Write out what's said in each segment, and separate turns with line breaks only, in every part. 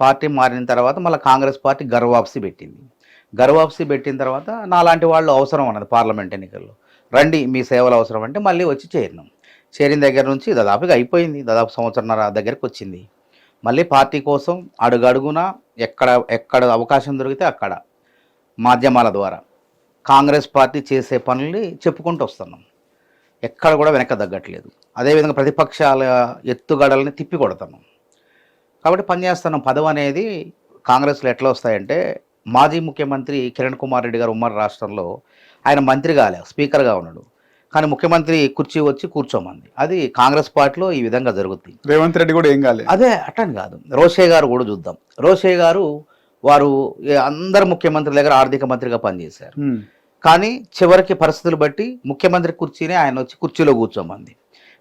Party మారిన తర్వాత మళ్ళీ కాంగ్రెస్ పార్టీ గర్వాప్సీ పెట్టింది. గర్వాప్సీ పెట్టిన తర్వాత నాలాంటి వాళ్ళు అవసరం అన్నది పార్లమెంట్ ఎన్నికల్లో. రండి మీ సేవలు అవసరం అంటే మళ్ళీ వచ్చి చేరినాం. చేరిన దగ్గర నుంచి దాదాపుగా అయిపోయింది. దాదాపు సంవత్సరంన్నర దగ్గరికి వచ్చింది. మళ్ళీ పార్టీ కోసం అడుగడుగున ఎక్కడ ఎక్కడ అవకాశం దొరికితే అక్కడ మాధ్యమాల ద్వారా కాంగ్రెస్ పార్టీ చేసే పనుల్ని చెప్పుకుంటూ వస్తున్నాం. ఎక్కడ కూడా వెనక తగ్గట్లేదు. అదేవిధంగా ప్రతిపక్షాల ఎత్తుగడల్ని తిప్పి కొడుతున్నాం కాబట్టి పనిచేస్తున్నాం పదవి అనేది కాంగ్రెస్లో ఎట్లా వస్తాయంటే మాజీ ముఖ్యమంత్రి కిరణ్ కుమార్ రెడ్డి గారు ఉమ్మడి రాష్ట్రంలో ఆయన మంత్రి కాలే స్పీకర్గా ఉన్నాడు. కానీ ముఖ్యమంత్రి కుర్చీ వచ్చి కూర్చోమంది. అది కాంగ్రెస్ పార్టీలో ఈ విధంగా జరుగుతుంది
రేవంత్ రెడ్డి కూడా ఏం కాలేదు
అదే అట్టని కాదు. రోషే గారు కూడా చూద్దాం. రోషే గారు వారు అందరు ముఖ్యమంత్రి దగ్గర ఆర్థిక మంత్రిగా పనిచేశారు. కానీ చివరికి పరిస్థితులు బట్టి ముఖ్యమంత్రి కుర్చీనే ఆయన వచ్చి కుర్చీలో కూర్చోమంది.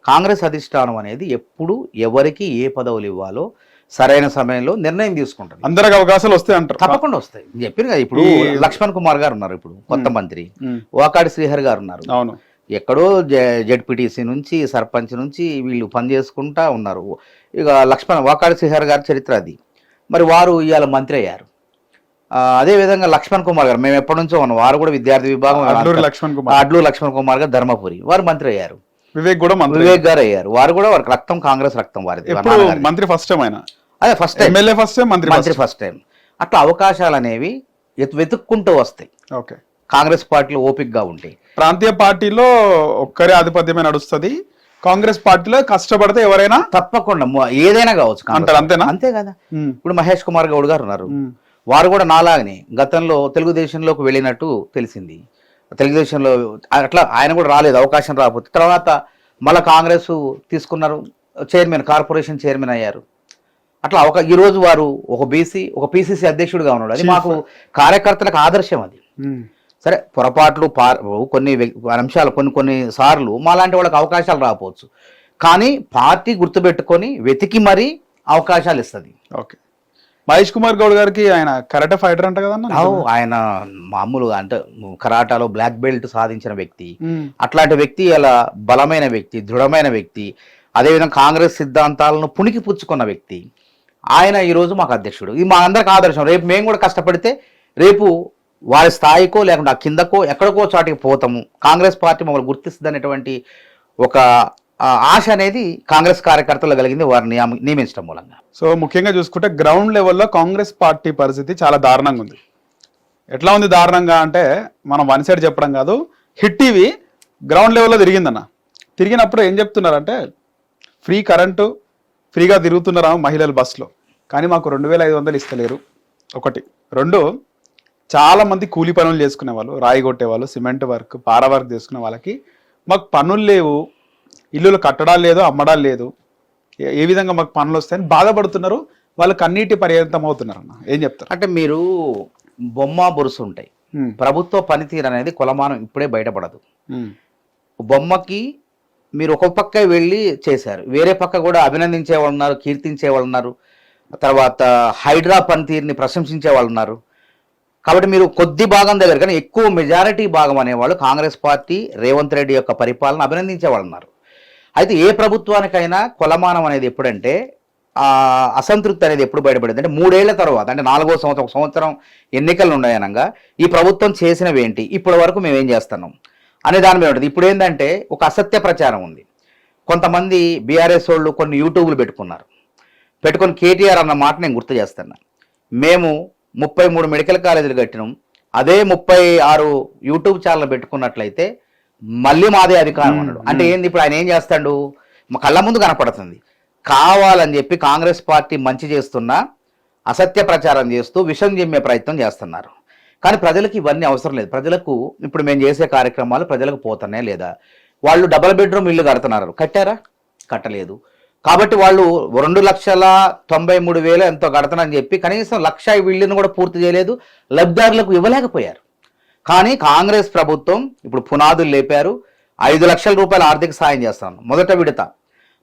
కాంగ్రెస్ అధిష్టానం అనేది ఎప్పుడు ఎవరికి ఏ పదవులు ఇవ్వాలో సరైన సమయంలో నిర్ణయం తీసుకుంటుంది.
అందరికి అవకాశాలు వస్తాయి అంటారు.
తప్పకుండా వస్తాయి. చెప్పాను కదా ఇప్పుడు లక్ష్మణ్ కుమార్ గారు ఉన్నారు ఇప్పుడు కొత్త మంత్రి. వాకాడి శ్రీహరి గారు ఉన్నారు.
అవును.
ఎక్కడో జెడ్పీటీసీ నుంచి సర్పంచ్ నుంచి వీళ్ళు పనిచేసుకుంటా ఉన్నారు. ఇక లక్ష్మణ్ వాకాడి శ్రీహరి గారి చరిత్ర అది. మరి వారు ఇవాళ మంత్రి అయ్యారు. అదేవిధంగా లక్ష్మణ్ కుమార్ గారు మేము ఎప్పటి నుంచో ఉన్నాం. వారు కూడా విద్యార్థి విభాగం
లక్ష్మణ్ కుమార్.
అడ్లు లక్ష్మణ్ కుమార్ గారు ధర్మపురి. వారు మంత్రి అయ్యారు.
వివేక్ కూడా
వివేక్ గారు అయ్యారు. వారు కూడా వారికి రక్తం కాంగ్రెస్ రక్తం వారిది. వారి.
మంత్రి ఫస్ట్ టైం ఆయన.
అదే first time
MLA first time మంత్రి
మంత్రి ఫస్ట్ టైం అట్లా అవకాశాలు అనేవి వెతుక్కుంటూ వస్తాయి.
ఓకే
కాంగ్రెస్ పార్టీలో ఓపిక్గా ఉంటాయి
ప్రాంతీయ పార్టీలో ఒక్కరే ఆధిపత్యమే నడుస్తుంది. కాంగ్రెస్ పార్టీలో కష్టపడితే ఎవరైనా?
తప్పకుండా. ఏదైనా కావచ్చు
అంటారు, అంతేనా?
అంతే కదా ఇప్పుడు మహేష్ కుమార్ గౌడ్ గారు ఉన్నారు. వారు కూడా నాలాగనే గతంలో తెలుగుదేశంలోకి వెళ్ళినట్టు తెలిసింది. తెలుగుదేశంలో అట్లా ఆయన కూడా రాలేదు అవకాశం రాకపోతే. తర్వాత మళ్ళీ కాంగ్రెస్ తీసుకున్నారు చైర్మన్ కార్పొరేషన్ చైర్మన్ అయ్యారు. అట్లా ఒక ఈ రోజు వారు ఒక బీసీ ఒక పిసిసి అధ్యక్షుడిగా ఉన్నాడు. అది మాకు కార్యకర్తలకు ఆదర్శం అది.
ఉమ్.
సరే పొరపాట్లు కొన్ని అంశాలు కొన్ని కొన్ని సార్లు మాలాంటి వాళ్ళకి అవకాశాలు రాకపోవచ్చు. కానీ పార్టీ గుర్తుపెట్టుకొని వెతికి మరీ అవకాశాలు ఇస్తుంది.
ఓకే. మహేష్ కుమార్ గౌడ్ గారికి ఆయన కరాటే ఫైటర్ అంట కదన్నా
అవు ఆయన మామూలుగా అంటే కరాటాలో బ్లాక్ బెల్ట్ సాధించిన వ్యక్తి.
ఉమ్,
అట్లాంటి వ్యక్తి అలా బలమైన వ్యక్తి దృఢమైన వ్యక్తి అదేవిధంగా కాంగ్రెస్ సిద్ధాంతాలను పుణికి పుచ్చుకున్న వ్యక్తి. ఆయన ఈరోజు మాకు అధ్యక్షుడు. ఇది మా అందరికి ఆదర్శం. రేపు మేము కూడా కష్టపడితే రేపు వారి స్థాయికో లేకుంటే ఆ కిందకో ఎక్కడికో చాటికి పోతాము. కాంగ్రెస్ పార్టీ మమ్మల్ని గుర్తిస్తుంది అనేటువంటి ఒక ఆశ అనేది కాంగ్రెస్ కార్యకర్తలు కలిగింది. వారిని నియమ- నియమించడం మూలంగా.
సో ముఖ్యంగా చూసుకుంటే గ్రౌండ్ లెవెల్లో కాంగ్రెస్ పార్టీ పరిస్థితి చాలా దారుణంగా ఉంది. ఎట్లా ఉంది దారుణంగా అంటే మనం వన్ సైడ్ చెప్పడం కాదు హిట్ టీవీ గ్రౌండ్ లెవెల్లో తిరిగిందన్న. తిరిగినప్పుడు ఏం చెప్తున్నారంటే ఫ్రీ కరెంటు ఫ్రీగా తిరుగుతున్నారా మహిళలు బస్సులో. కానీ మాకు రెండు వేల ఐదు వందలు ఇస్తలేరు. ఒకటి. రెండు చాలా మంది కూలి పనులు చేసుకునే వాళ్ళు రాయి కొట్టేవాళ్ళు సిమెంట్ వర్క్ పార వర్క్ చేసుకునే వాళ్ళకి మాకు పనులు లేవు. ఇల్లులు కట్టడాలు లేదు అమ్మడాలు లేదు. ఏ- విధంగా మాకు పనులు వస్తాయని బాధపడుతున్నారు. వాళ్ళు కన్నీటి పర్యంతం అవుతున్నారు అన్న ఏం చెప్తారు?
అంటే మీరు బొమ్మ బొరుసు ఉంటాయి. ప్రభుత్వ పనితీరు అనేది కొలమానం ఇప్పుడే బయటపడదు. బొమ్మకి మీరు ఒక పక్క వెళ్ళి చేశారు. వేరే పక్క కూడా అభినందించే వాళ్ళు ఉన్నారు కీర్తించే వాళ్ళు ఉన్నారు. తర్వాత హైడ్రా పనితీరుని ప్రశంసించే వాళ్ళు ఉన్నారు. కాబట్టి మీరు కొద్ది భాగం దగ్గర కానీ ఎక్కువ మెజారిటీ భాగం అనేవాళ్ళు కాంగ్రెస్ పార్టీ రేవంత్ రెడ్డి యొక్క పరిపాలన అభినందించే వాళ్ళు ఉన్నారు. అయితే ఏ ప్రభుత్వానికైనా కొలమానం అనేది ఎప్పుడంటే అసంతృప్తి అనేది ఎప్పుడు బయటపడింది? అంటే మూడేళ్ళ తర్వాత అంటే నాలుగో సంవత్సరం ఒక సంవత్సరం ఎన్నికలు ఉన్నాయనగా ఈ ప్రభుత్వం చేసినవి ఏంటి? ఇప్పటి వరకు మేము ఏం చేస్తున్నాం? అనే దాని మీద ఉంటుంది. ఇప్పుడు ఏంటంటే ఒక అసత్య ప్రచారం ఉంది. కొంతమంది బీఆర్ఎస్ వాళ్ళు కొన్ని యూట్యూబ్లు పెట్టుకున్నారు. పెట్టుకొని కేటీఆర్ అన్న మాట నేను గుర్తు చేస్తున్నా. మేము ముప్పై మూడు మెడికల్ కాలేజీలు కట్టినాం. అదే ముప్పై ఆరు యూట్యూబ్ ఛానల్ పెట్టుకున్నట్లయితే మళ్ళీ మాదే అధికారం అన్నాడు. అంటే ఏంది ఇప్పుడు ఆయన ఏం చేస్తాడు? మా కళ్ళ ముందు కనపడుతుంది. కావాలని చెప్పి కాంగ్రెస్ పార్టీ మంచి చేస్తున్నా అసత్య ప్రచారం చేస్తూ విషం చెమ్మే ప్రయత్నం చేస్తున్నారు. కానీ ప్రజలకు ఇవన్నీ అవసరం లేదు. ప్రజలకు ఇప్పుడు మేము చేసే కార్యక్రమాలు ప్రజలకు పోతున్నాయి లేదా? వాళ్ళు డబల్ బెడ్రూమ్ ఇల్లు కడుతున్నారు. కట్టారా? కట్టలేదు. కాబట్టి వాళ్ళు రెండు లక్షల తొంభై మూడు వేలు ఎంతో కడతానని చెప్పి కనీసం లక్ష ఇళ్ళను కూడా పూర్తి చేయలేదు. లబ్ధిదారులకు ఇవ్వలేకపోయారు. కానీ కాంగ్రెస్ ప్రభుత్వం ఇప్పుడు పునాదులు లేపారు. ఐదు లక్షల రూపాయల ఆర్థిక సాయం చేస్తాను మొదట విడత.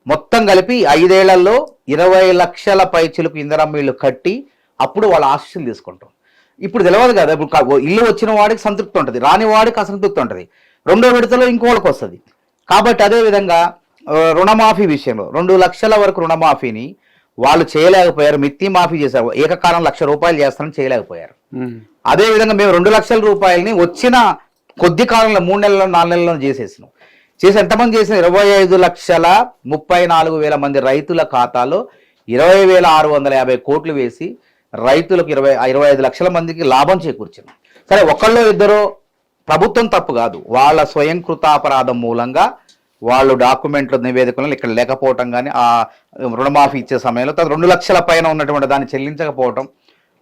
మొత్తం కలిపి ఐదేళ్ళలో ఇరవై లక్షల పై చిలుకు ఇందిరమ్మ ఇల్లు కట్టి అప్పుడు వాళ్ళ ఆశీస్సులు తీసుకుంటాం. ఇప్పుడు తెలియదు కదా ఇప్పుడు ఇల్లు వచ్చిన వాడికి సంతృప్తి ఉంటుంది రాని వాడికి అసంతృప్తి ఉంటుంది. రెండో విడతలో ఇంకోళ్ళకి వస్తుంది. కాబట్టి అదే విధంగా ఆ, రుణమాఫీ విషయంలో రెండు లక్షల వరకు రుణమాఫీని వాళ్ళు చేయలేకపోయారు మిత్తి మాఫీ చేశారు. ఏకకాలం లక్ష రూపాయలు చేస్తారని చేయలేకపోయారు.
ఉమ్.
అదే విధంగా మేము రెండు లక్షల రూపాయలని వచ్చిన కొద్ది కాలంలో మూడు నెలల్లో నాలుగు నెలల్లో చేసేసినాం. చేసి ఎంతమంది చేసిన? ఇరవై ఐదు లక్షల ముప్పై నాలుగు వేల మంది రైతుల ఖాతాలో ఇరవై వేల ఆరు వందల యాభై కోట్లు వేసి రైతులకు ఇరవై ఇరవై ఐదు లక్షల మందికి లాభం చేకూర్చింది. సరే ఒకళ్ళు ఇద్దరు ప్రభుత్వం తప్పు కాదు. వాళ్ళ స్వయం కృతాపరాధం మూలంగా వాళ్ళు డాక్యుమెంట్లు నివేదికలను ఇక్కడ లేకపోవటం కానీ ఆ రుణమాఫీ ఇచ్చే సమయంలో తర్వాత రెండు లక్షల పైన ఉన్నటువంటి దాన్ని చెల్లించకపోవటం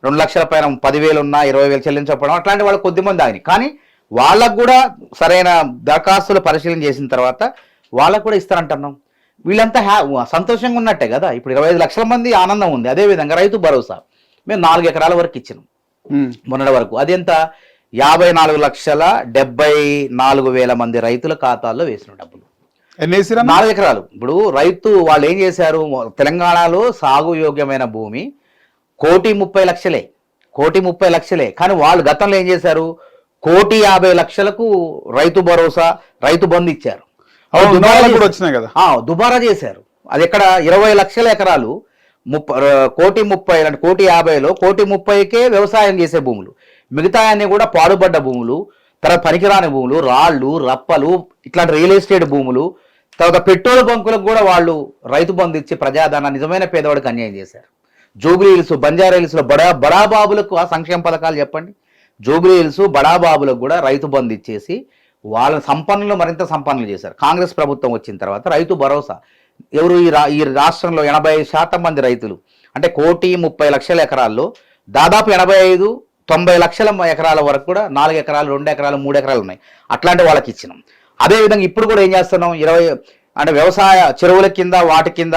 రెండు లక్షల పైన పదివేలు ఉన్నా ఇరవై వేలు చెల్లించకపోవడం అట్లాంటి వాళ్ళు కొద్దిమంది ఆయన. కానీ వాళ్ళకు కూడా సరైన దరఖాస్తులు పరిశీలన చేసిన తర్వాత వాళ్ళకు కూడా ఇస్తారంటున్నాం. వీళ్ళంతా హ్యా సంతోషంగా ఉన్నట్టే కదా. ఇప్పుడు ఇరవై ఐదు లక్షల మంది ఆనందం ఉంది. అదేవిధంగా రైతు భరోసా. మేము నాలుగు ఎకరాల వరకు ఇచ్చినాం. మొన్నటి వరకు. అదెంత? యాభై నాలుగు లక్షల డెబ్బై నాలుగు వేల మంది రైతుల ఖాతాల్లో వేసిన డబ్బులు. నాలుగు ఎకరాలు. ఇప్పుడు రైతు వాళ్ళు ఏం చేశారు? తెలంగాణలో సాగు యోగ్యమైన భూమి కోటి ముప్పై లక్షలే. కోటి ముప్పై లక్షలే. కానీ వాళ్ళు గతంలో ఏం చేశారు? కోటి యాభై లక్షలకు రైతు భరోసా రైతు బంధు ఇచ్చారు. దుబారా చేశారు. అది ఎక్కడ? ఇరవై లక్షల ఎకరాలు. ముప్ప కోటి ముప్పై అంటే కోటి యాభైలో కోటి ముప్పైకే వ్యవసాయం చేసే భూములు. మిగతా అన్ని కూడా పాడుబడ్డ భూములు తర్వాత పనికిరాని భూములు రాళ్ళు రప్పలు ఇట్లాంటి రియల్ ఎస్టేట్ భూములు. తర్వాత పెట్రోల్ బంకులకు కూడా వాళ్ళు రైతు బంధు ఇచ్చి ప్రజాధన నిజమైన పేదవాడికి అన్యాయం చేశారు. జూబ్లీ హిల్స్ బంజారా హిల్స్లో బడా బడాబాబులకు ఆ సంక్షేమ పథకాలు చెప్పండి. జూబ్లీ హిల్స్ బడాబాబులకు కూడా రైతు బంధు ఇచ్చేసి వాళ్ళ సంపన్నులు మరింత సంపన్నులు చేశారు. కాంగ్రెస్ ప్రభుత్వం వచ్చిన తర్వాత రైతు భరోసా. ఎవరు ఈ రా ఈ రాష్ట్రంలో ఎనభై శాతం మంది రైతులు? అంటే కోటి ముప్పై లక్షల ఎకరాల్లో దాదాపు ఎనభై ఐదు తొంభై లక్షల ఎకరాల వరకు కూడా నాలుగు ఎకరాలు రెండు ఎకరాలు మూడు ఎకరాలు ఉన్నాయి. అట్లాంటి వాళ్ళకి ఇచ్చినాం. అదేవిధంగా ఇప్పుడు కూడా ఏం చేస్తున్నాం? ఇరవై అంటే వ్యవసాయ చెరువుల కింద వాటి కింద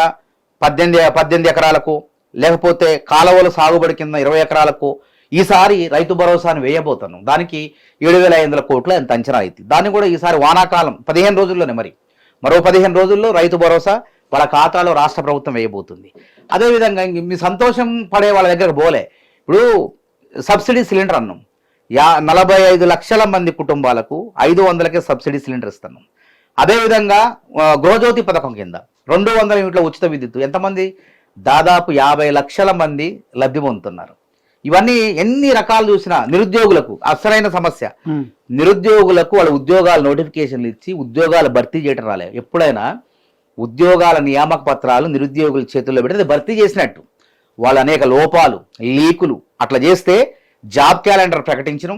పద్దెనిమిది పద్దెనిమిది ఎకరాలకు లేకపోతే కాలువల సాగుబడి కింద ఇరవై ఎకరాలకు ఈసారి రైతు భరోసాను వేయబోతున్నాం. దానికి ఏడు వేల ఐదు వందల కోట్ల ఎంత అంచనా అయితే దాన్ని కూడా ఈసారి వానాకాలం పదిహేను రోజుల్లోనే మరి మరో పదిహేను రోజుల్లో రైతు భరోసా వాళ్ళ ఖాతాలో రాష్ట్ర ప్రభుత్వం వేయబోతుంది. అదేవిధంగా మీ సంతోషం పడే వాళ్ళ దగ్గర పోలే. ఇప్పుడు సబ్సిడీ సిలిండర్ అన్నాం. యా నలభై ఐదు లక్షల మంది కుటుంబాలకు ఐదు వందలకే సబ్సిడీ సిలిండర్ ఇస్తున్నాం. అదేవిధంగా గృహజ్యోతి పథకం కింద రెండు వందల యూనిట్ల ఉచిత విద్యుత్ ఎంతమంది? దాదాపు యాభై లక్షల మంది లబ్ధి పొందుతున్నారు. ఇవన్నీ ఎన్ని రకాలు చూసినా నిరుద్యోగులకు అసలైన సమస్య. నిరుద్యోగులకు వాళ్ళ ఉద్యోగాల నోటిఫికేషన్లు ఇచ్చి ఉద్యోగాలు భర్తీ చేయడం రాలే. ఎప్పుడైనా ఉద్యోగాల నియామక పత్రాలు నిరుద్యోగుల చేతుల్లో పెడితే భర్తీ చేసినట్టు. వాళ్ళ అనేక లోపాలు లీకులు అట్లా చేస్తే జాబ్ క్యాలెండర్ ప్రకటించడం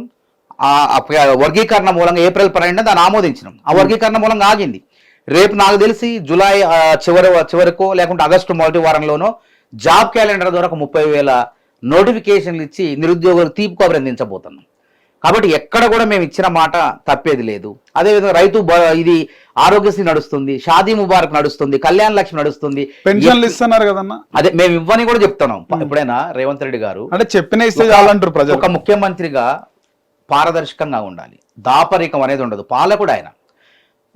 వర్గీకరణ మూలంగా ఏప్రిల్ పన్నెండున దాన్ని ఆమోదించడం. ఆ వర్గీకరణ మూలంగా ఆగింది. రేపు నాకు తెలిసి జూలై చివరి చివరికో లేకుంటే ఆగస్టు మొదటి వారంలోనో జాబ్ క్యాలెండర్ ద్వారా ఒక ముప్పై వేల నోటిఫికేషన్లు ఇచ్చి నిరుద్యోగులు తీపి అభినందించబోతున్నాం కాబట్టి ఎక్కడ కూడా మేము ఇచ్చిన మాట తప్పేది లేదు. అదేవిధంగా రైతు ఇది ఆరోగ్యశ్రీ నడుస్తుంది షాదీ ముబారక్ నడుస్తుంది కళ్యాణ లక్ష్మి నడుస్తుంది.
పెన్షన్లు ఇస్తున్నారు కదన్నా?
అదే మేము ఇవ్వని కూడా చెప్తున్నాం. ఎప్పుడైనా రేవంత్ రెడ్డి గారు
అంటే చెప్పిన ఇస్తే చాలంటారు ప్రజలు.
ఒక ముఖ్యమంత్రిగా పారదర్శకంగా ఉండాలి. దాపరికం అనేది ఉండదు. పాలకుడు ఆయన.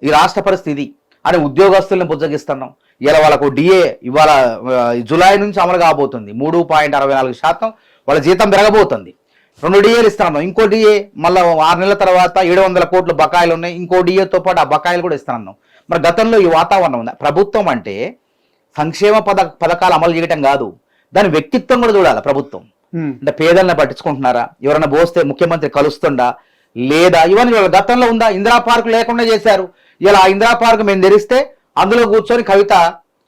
ఈ రాష్ట్ర పరిస్థితి అని ఉద్యోగస్తుల్ని బుజ్జగిస్తున్నాం. ఇలా వాళ్ళకు డిఏ ఇవాళ జూలై నుంచి అమలు కాబోతుంది. మూడు పాయింట్ అరవై నాలుగు శాతం వాళ్ళ జీతం పెరగబోతుంది. రెండు డిఏలు ఇస్తున్నాం. ఇంకో డిఏ మళ్ళీ ఆరు నెలల తర్వాత ఏడు వందల కోట్ల బకాయిలు ఉన్నాయి. ఇంకో డిఏతో పాటు ఆ బకాయిలు కూడా ఇస్తున్నాం. మరి గతంలో ఈ వాతావరణం ఉంది? ప్రభుత్వం అంటే సంక్షేమ పథ పథకాలు అమలు చేయటం కాదు. దాని వ్యక్తిత్వం కూడా చూడాలి ప్రభుత్వం. అంటే పేదలను పట్టించుకుంటున్నారా? ఎవరైనా పోస్తే ముఖ్యమంత్రి కలుస్తుండా? లేదా? ఇవన్నీ గతంలో ఉందా? ఇందిరా పార్క్ లేకుండా చేశారు. ఇలా ఇందిరా పార్క్ మేము తెరిస్తే అందులో కూర్చొని కవిత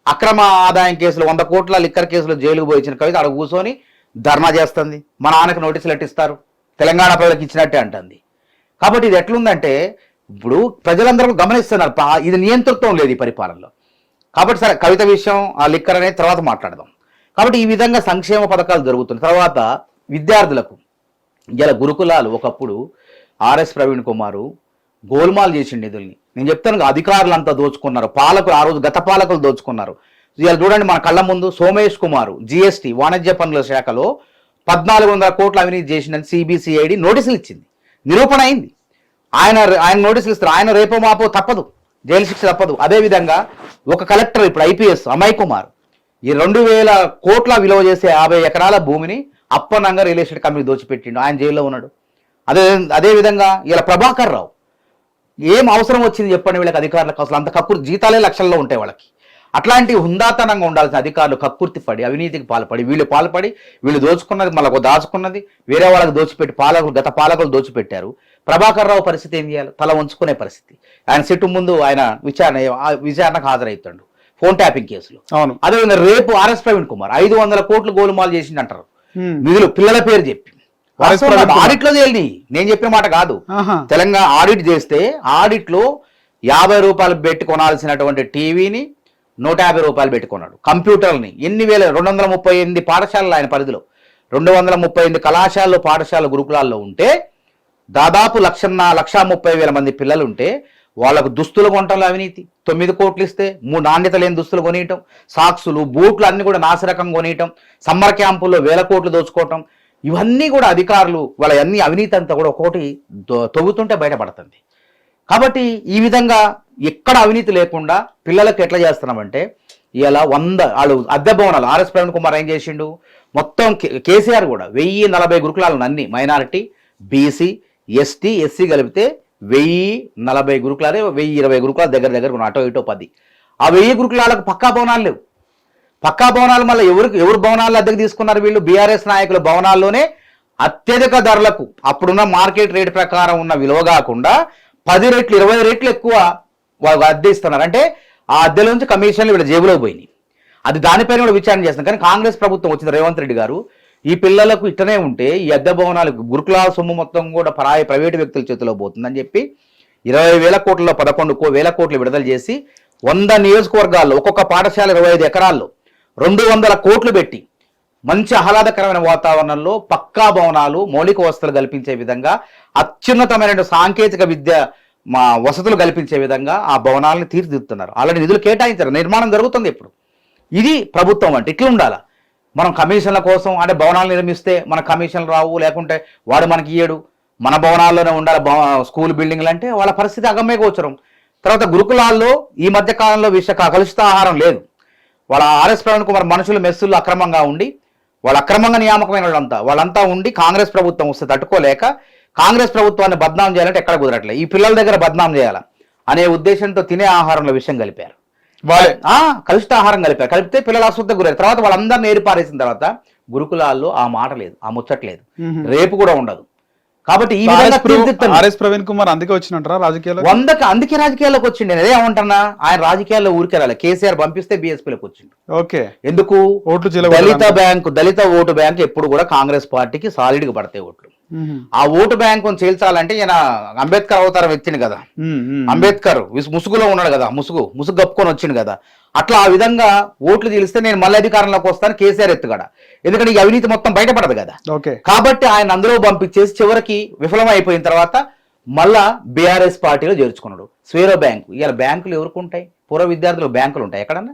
అక్రమ ఆదాయం కేసులు వంద కోట్ల లిక్కర్ కేసులు జైలుకు పోయించిన కవిత అక్కడ కూర్చొని ధర్నా చేస్తుంది. మా నాన్నకు నోటీసులు ఎట్టిస్తారు? తెలంగాణ ప్రజలకు ఇచ్చినట్టే అంటుంది. కాబట్టి ఇది ఎట్లుందంటే ఇప్పుడు ప్రజలందరూ గమనిస్తున్నారు ఇది నియంతృత్వం లేదు ఈ పరిపాలనలో. కాబట్టి సరే కవిత విషయం ఆ లిక్కర్ అనేది తర్వాత మాట్లాడదాం. కాబట్టి ఈ విధంగా సంక్షేమ పథకాలు జరుగుతున్నాయి. తర్వాత విద్యార్థులకు ఇలా గురుకులాలు ఒకప్పుడు ఆర్ఎస్ ప్రవీణ్ కుమారు గోల్మాల్ చేసిండు నిధుల్ని నేను చెప్తాను అధికారులు అంతా దోచుకున్నారు. పాలకులు ఆ రోజు గత పాలకులు దోచుకున్నారు. ఇవాళ చూడండి మన కళ్ళ ముందు సోమేష్ కుమార్ జిఎస్టి వాణిజ్య పనుల శాఖలో పద్నాలుగు వందల కోట్ల అవినీతి చేసిందని సిబిసిఐడి నోటీసులు ఇచ్చింది. నిరూపణ అయింది. ఆయన ఆయన నోటీసులు ఇస్తారు. ఆయన రేపో మాపో తప్పదు. జైలు శిక్ష తప్పదు. అదేవిధంగా ఒక కలెక్టర్ ఇప్పుడు ఐపీఎస్ అమయ్ కుమార్ ఈ రెండు వేల కోట్ల విలువ చేసే యాభై ఎకరాల భూమిని అప్పనంగా రియల్ ఎస్టేట్ కంపెనీ దోచిపెట్టిండు. ఆయన జైల్లో ఉన్నాడు. అదే అదే విధంగా ఇలా ప్రభాకర్ రావు ఏం అవసరం వచ్చింది చెప్పండి వీళ్ళకి అధికారులకు? అసలు అంత కక్కురు జీతాలే లక్షల్లో ఉంటాయి వాళ్ళకి. అట్లాంటి హుందాతనంగా ఉండాల్సిన అధికారులు కక్కుర్తి పడి అవినీతికి పాల్పడి వీళ్ళు పాల్పడి వీళ్ళు దోచుకున్నది మళ్ళీ దాచుకున్నది వేరే వాళ్ళకి దోచిపెట్టి పాలకులు గత పాలకులు దోచిపెట్టారు. ప్రభాకర్ రావు పరిస్థితి ఏం చేయాలి? తల వంచుకునే పరిస్థితి. ఆయన సెట్టు ముందు ఆయన విచారణ ఆ విచారణకు హాజరవుతాడు. ఫోన్ ట్యాపింగ్ కేసులో.
అవును.
అదేవిధంగా రేపు ఆర్ఎస్ ప్రవీణ్ కుమార్ ఐదు వందల కోట్లు గోలుమాలు చేసింది అంటారు
హ్మ్.
నిధులు పిల్లల పేరు చెప్పి. ఆడిట్లో తేలిని. నేను చెప్పిన మాట కాదు. తెలంగాణ ఆడిట్ చేస్తే ఆడిట్లో యాభై రూపాయలు పెట్టి కొనాల్సినటువంటి టీవీని నూట యాభై రూపాయలు పెట్టి కొన్నాడు. కంప్యూటర్ని ఎన్ని వేల రెండు వందల ముప్పై ఎనిమిది పాఠశాలలు ఆయన పరిధిలో. రెండు వందల ముప్పై ఎనిమిది కళాశాలలో పాఠశాల గురుకులాల్లో ఉంటే దాదాపు లక్షన్న లక్ష ముప్పై వేల మంది పిల్లలు ఉంటే వాళ్ళకు దుస్తులు కొనటంలో అవినీతి. తొమ్మిది కోట్లు ఇస్తే మూడు నాణ్యత లేని దుస్తులు కొనియటం సాక్సులు బూట్లు అన్ని కూడా నాసిరకం కొనియటం సమ్మర్ క్యాంపుల్లో వేల కోట్లు దోచుకోవటం ఇవన్నీ కూడా అధికారులు వాళ్ళ అన్ని అవినీతి అంతా కూడా ఒక్కొక్కటి తవ్వుతుంటే బయటపడుతుంది. కాబట్టి ఈ విధంగా ఎక్కడ అవినీతి లేకుండా పిల్లలకు ఎట్లా చేస్తున్నామంటే ఇలా వంద వాళ్ళు అద్దె భవనాలు ఆర్ఎస్ ప్రవీణ్ కుమార్ ఏం చేసిండు? మొత్తం కే- కేసీఆర్ కూడా వెయ్యి నలభై గురుకులాలను అన్ని మైనారిటీ బీసీ ఎస్టీ ఎస్సీ కలిపితే వెయ్యి నలభై గురుకులాలే వెయ్యి ఇరవై గురుకులాల దగ్గర దగ్గర ఉన్న అటో ఇటో పది. ఆ వెయ్యి గురుకులాలకు పక్కా భవనాలు లేవు. పక్కా భవనాలు మళ్ళీ ఎవరు ఎవరు భవనాలు అద్దెకు తీసుకున్నారు వీళ్ళు? బీఆర్ఎస్ నాయకుల భవనాల్లోనే అత్యధిక ధరలకు అప్పుడున్న మార్కెట్ రేట్ ప్రకారం ఉన్న విలువ కాకుండా పది రెట్లు ఇరవై రెట్లు ఎక్కువ వాళ్ళు అద్దె ఇస్తున్నారు. అంటే ఆ అద్దెల నుంచి కమిషన్లు వీళ్ళ జేబులో పోయినాయి. అది దానిపైన కూడా విచారణ చేస్తాం కానీ కాంగ్రెస్ ప్రభుత్వం వచ్చింది రేవంత్ రెడ్డి గారు ఈ పిల్లలకు ఇట్టనే ఉంటే ఈ అద్దె భవనాలకు గురుకులాల సొమ్ము మొత్తం కూడా పరాయి ప్రైవేటు వ్యక్తుల చేతిలో పోతుందని చెప్పి ఇరవై వేల కోట్లలో పదకొండు వేల కోట్లు విడుదల చేసి వంద నియోజకవర్గాల్లో ఒక్కొక్క పాఠశాల ఇరవై ఐదు ఎకరాల్లో రెండు వందల కోట్లు పెట్టి మంచి ఆహ్లాదకరమైన వాతావరణంలో పక్కా భవనాలు మౌలిక వసతులు కల్పించే విధంగా అత్యున్నతమైన సాంకేతిక విద్య మా వసతులు కల్పించే విధంగా ఆ భవనాలను తీర్చిదిద్దుతున్నారు. అలాంటి నిధులు కేటాయించారు. నిర్మాణం జరుగుతుంది ఇప్పుడు. ఇది ప్రభుత్వం అంటే ఇట్లా ఉండాలా? మనం కమిషన్ల కోసం అంటే భవనాలు నిర్మిస్తే మన కమిషన్లు రావు లేకుంటే వాడు మనకి ఇయ్యడు. మన భవనాల్లోనే ఉండాలి స్కూల్ బిల్డింగ్లు అంటే వాళ్ళ పరిస్థితి అగమ్య గోచరం తర్వాత గురుకులాల్లో ఈ మధ్య కాలంలో విష కలుషిత ఆహారం లేదు. వాళ్ళ ఆర్ఎస్ ప్రవీణ్ కుమార్ మనుషులు మెస్సులు అక్రమంగా ఉండి వాళ్ళు అక్రమంగా నియామకమైన వాళ్ళంతా వాళ్ళంతా ఉండి కాంగ్రెస్ ప్రభుత్వం వస్తే తట్టుకోలేక కాంగ్రెస్ ప్రభుత్వాన్ని బద్నాం చేయాలంటే ఎక్కడ కుదరట్లేదు ఈ పిల్లల దగ్గర బద్నాం చేయాలా అనే ఉద్దేశంతో తినే ఆహారంలో విషయం కలిపారు.
వాళ్ళే.
ఆ కలుషిత ఆహారం కలిపారు. కలిపితే పిల్లలు అశుద్ధ గురయ్యారు. తర్వాత వాళ్ళందరినీ ఏరిపారేసిన తర్వాత గురుకులాల్లో ఆ మాట లేదు ఆ ముచ్చట లేదు.
మ్మ్.
రేపు కూడా ఉండదు. కాబట్టి ఈ విధంగా
ఆర్ఎస్ ప్రవీణ్- కుమార్ అందుకే వచ్చినట్రా రాజకీయాల్లో
వందకి అందుకే రాజకీయాల్లోకి వచ్చిండు. నేను అదే ఏమంటున్నా? ఆయన రాజకీయాల్లో ఊరికే రాలే కేసీఆర్ పంపిస్తే బీఎస్పీలోకి వచ్చిండు.
ఓకే.
ఎందుకు?
ఓట్లు
దళిత. బ్యాంకు దళిత ఓటు బ్యాంక్ ఎప్పుడు కూడా కాంగ్రెస్ పార్టీకి సాలిడ్గా పడతాయి ఓట్లు. ఆ ఓటు బ్యాంకును చేల్చాలంటే ఈయన అంబేద్కర్ అవతారం ఎత్తిండు కదా. అంబేద్కర్ ముసుగులో ఉన్నాడు కదా ముసుగు ముసుగు కప్పుకొని వచ్చిండు కదా. అట్లా ఆ విధంగా ఓట్లు తీలిస్తే నేను మళ్ళీ అధికారంలోకి వస్తాను కేసీఆర్ ఎత్తుగడ. ఎందుకంటే ఈ అవినీతి మొత్తం బయటపడదు కదా.
ఓకే.
కాబట్టి ఆయన అందులో పంపించేసి చివరికి విఫలం అయిపోయిన తర్వాత మళ్ళా బీఆర్ఎస్ పార్టీలో చేర్చుకున్నాడు. స్వేరో బ్యాంకు. ఇవాళ బ్యాంకులు ఎవరికి ఉంటాయి? పూర్వ విద్యార్థులకు బ్యాంకులు ఉంటాయి ఎక్కడన్నా?